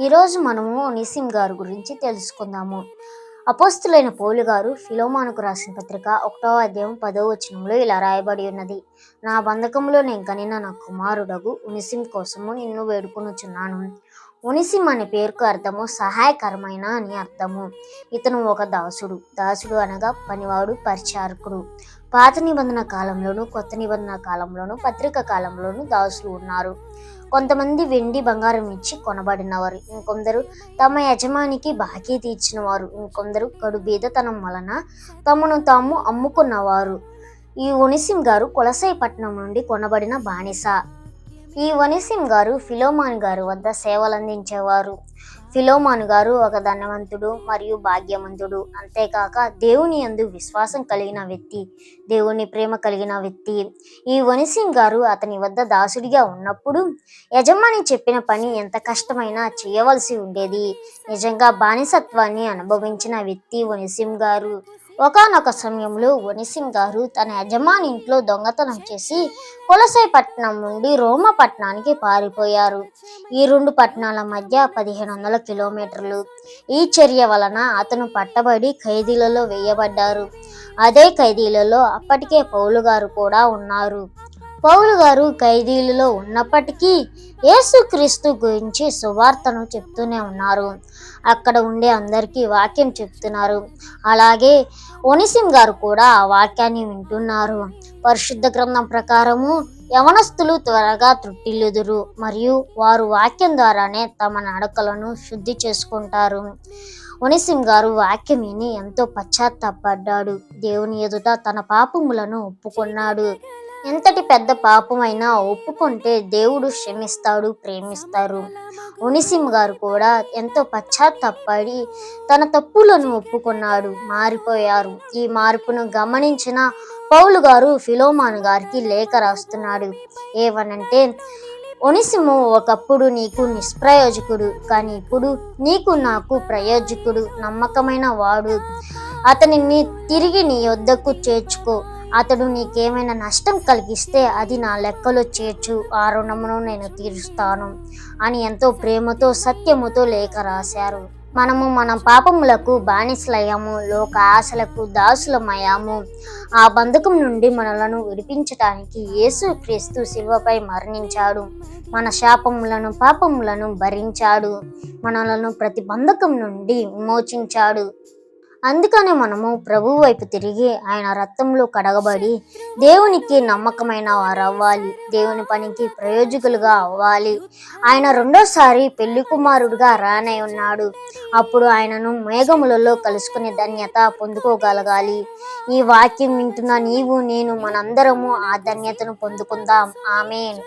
ఈరోజు మనము నిసిం గారు గురించి తెలుసుకుందాము. అపోస్తులైన పౌలు గారు ఫిలోమానుకు రాసిన పత్రిక ఒకటో అధ్యాయం పదవ వచనంలో ఇలా రాయబడి ఉన్నది. నా బంధకంలో నేను కనిన నా కుమారుడగు ఉనిసిం కోసము నిన్ను వేడుకొనుచున్నాను. ఉనిసిం అనే పేరుకు అర్థము సహాయకరమైన అని అర్థము. ఇతను ఒక దాసుడు. దాసుడు అనగా పనివాడు పరిచారకుడు. పాత నిబంధన కాలంలోను కొత్త నిబంధన కాలంలోను పత్రిక కాలంలోను దాసులు ఉన్నారు. కొంతమంది వెండి బంగారం ఇచ్చి కొనబడినవారు ఇంకొందరు తమ యజమానికి బాకీ తీర్చినవారు ఇంకొందరు కడు బీదతనం వలన తమను తాము అమ్ముకున్నవారు. ఈ ఒనిసిం గారు కొలసై నుండి కొనబడిన బానిస. ఈ వనిసిం గారు ఫిలోమాన్ గారు వద్ద సేవలు అందించేవారు ఫిలోమాన్ గారు ఒక ధనవంతుడు మరియు భాగ్యవంతుడు అంతేకాక దేవుని యందు విశ్వాసం కలిగిన వ్యక్తి దేవుని ప్రేమ కలిగిన వ్యక్తి. ఈ వనిసిం గారు అతని వద్ద దాసుడిగా ఉన్నప్పుడు యజమాని చెప్పిన పని ఎంత కష్టమైనా చేయవలసి ఉండేది. నిజంగా బానిసత్వాన్ని అనుభవించిన వ్యక్తి వనిసిం గారు. ఒకానొక సమయంలో వనిసిన్ గారు తన యజమాని ఇంట్లో దొంగతనం చేసి కులసైపట్నం నుండి రోమ పట్టణానికి పారిపోయారు. ఈ రెండు పట్టణాల మధ్య పదిహేను వందల కిలోమీటర్లు. ఈ చర్య వలన అతను పట్టబడి ఖైదీలలో వేయబడ్డారు. అదే ఖైదీలలో అప్పటికే పౌలు గారు కూడా ఉన్నారు. పౌలు గారు ఖైదీలలో ఉన్నప్పటికీ యేసుక్రీస్తు గురించి సువార్తను చెప్తూనే ఉన్నారు. అక్కడ ఉండే అందరికీ వాక్యం చెప్తున్నారు. అలాగే ఒనిసిం గారు కూడా ఆ వాక్యాన్ని వింటున్నారు. పరిశుద్ధ గ్రంథం ప్రకారము యవనస్తులు త్వరగా త్రుట్టిల్లుదురు మరియు వారు వాక్యం ద్వారానే తమ నడకలను శుద్ధి చేసుకుంటారు. ఒనిసిం గారు వాక్యం విని ఎంతో పశ్చాత్తాపడ్డాడు. దేవుని ఎదుట తన పాపములను ఒప్పుకున్నాడు. ఎంతటి పెద్ద పాపమైనా ఒప్పుకుంటే దేవుడు క్షమిస్తాడు ప్రేమిస్తారు ఒనిసిం గారు కూడా ఎంతో పశ్చాత్తాపడి తన తప్పులను ఒప్పుకున్నాడు మారిపోయారు. ఈ మార్పును గమనించిన పౌలు గారు ఫిలోమాన్ గారికి లేఖ రాస్తున్నాడు. ఏవనంటే ఒనిసిము ఒకప్పుడు నీకు నిష్ప్రయోజకుడు కానీ ఇప్పుడు నీకు నాకు ప్రయోజకుడు నమ్మకమైన వాడు. అతనిని తిరిగి నీ వద్దకు చేర్చుకో. అతడు నీకేమైనా నష్టం కలిగిస్తే అది నా లెక్కలో చేర్చు ఆ రుణమును నేను తీరుస్తాను అని ఎంతో ప్రేమతో సత్యముతో లేఖ రాశారు. మనము మన పాపములకు బానిసలయ్యాము లోక ఆశలకు దాసులమయ్యాము. ఆ బంధకం నుండి మనలను విడిపించటానికి యేసు క్రీస్తు శిల్వపై మరణించాడు. మన శాపములను పాపములను భరించాడు. మనలను ప్రతి బంధకం నుండి విమోచించాడు. అందుకనే మనము ప్రభు వైపు తిరిగి ఆయన రక్తంలో కడగబడి దేవునికి నమ్మకమైన వారు అవ్వాలి దేవుని పనికి ప్రయోజకులుగా అవ్వాలి. ఆయన రెండోసారి పెళ్ళి కుమారుడుగా రానై ఉన్నాడు. అప్పుడు ఆయనను మేఘములలో కలుసుకునే ధన్యత పొందుకోగలగాలి. ఈ వాక్యం వింటున్న నీవు నేను మనందరము ఆ ధన్యతను పొందుకుందాం. ఆమెన్.